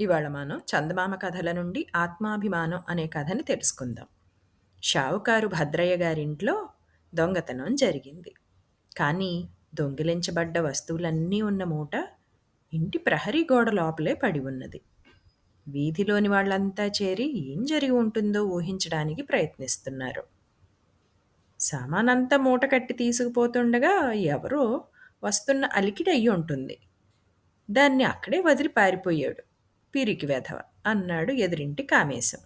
ఇవాళ మనం చందమామ కథల నుండి ఆత్మాభిమానం అనే కథని తెలుసుకుందాం. షావుకారు భద్రయ్య గారింట్లో దొంగతనం జరిగింది. కానీ దొంగిలించబడ్డ వస్తువులన్నీ ఉన్న మూట ఇంటి ప్రహరీ గోడ లోపలే పడి ఉన్నది. వీధిలోని వాళ్ళంతా చేరి ఏం జరిగి ఉంటుందో ఊహించడానికి ప్రయత్నిస్తున్నారు. సామానంతా మూట కట్టి తీసుకుపోతుండగా ఎవరో వస్తున్న అలికిడయ్యి ఉంటుంది. దాన్ని అక్కడే వదిలి పారిపోయాడు. పిరికి వెధవ అన్నాడు ఎదురింటి కామేశం.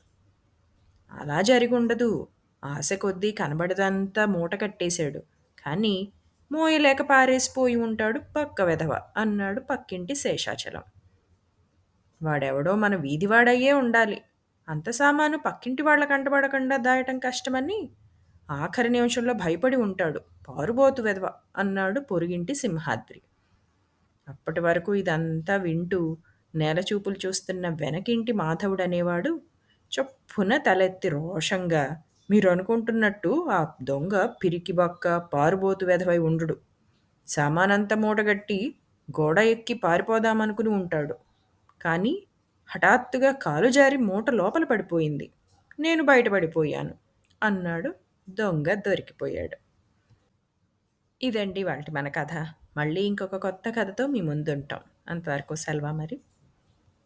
అలా జరిగుండదు. ఆశ కొద్దీ కనబడదంతా మూట కట్టేశాడు. కానీ మోయలేక పారేసిపోయి ఉంటాడు పక్క వెధవ అన్నాడు పక్కింటి శేషాచలం. వాడెవడో మన వీధివాడయ్యే ఉండాలి. అంత సామాను పక్కింటి వాళ్ళ కంటపడకుండా దాయటం కష్టమని ఆఖరి నిమిషంలో భయపడి ఉంటాడు. పారుబోతు వెధవ అన్నాడు పొరుగింటి సింహాద్రి. అప్పటి వరకు ఇదంతా వింటూ నేలచూపులు చూస్తున్న వెనకింటి మాధవుడు అనేవాడు చొప్పున తలెత్తి రోషంగా మీరు అనుకుంటున్నట్టు ఆ దొంగ పిరికి బక్క పారుబోతు వెధవై ఉండు సామానంతా మూటగట్టి గోడ ఎక్కి పారిపోదామనుకుని ఉంటాడు. కానీ హఠాత్తుగా కాలు జారి మూట లోపల పడిపోయింది. నేను బయటపడిపోయాను అన్నాడు దొంగ దొరికిపోయాడు. ఇదండి వాటి మన కథ. మళ్ళీ ఇంకొక కొత్త కథతో మీ ముందుంటాం. అంతవరకు సెలవా మరి.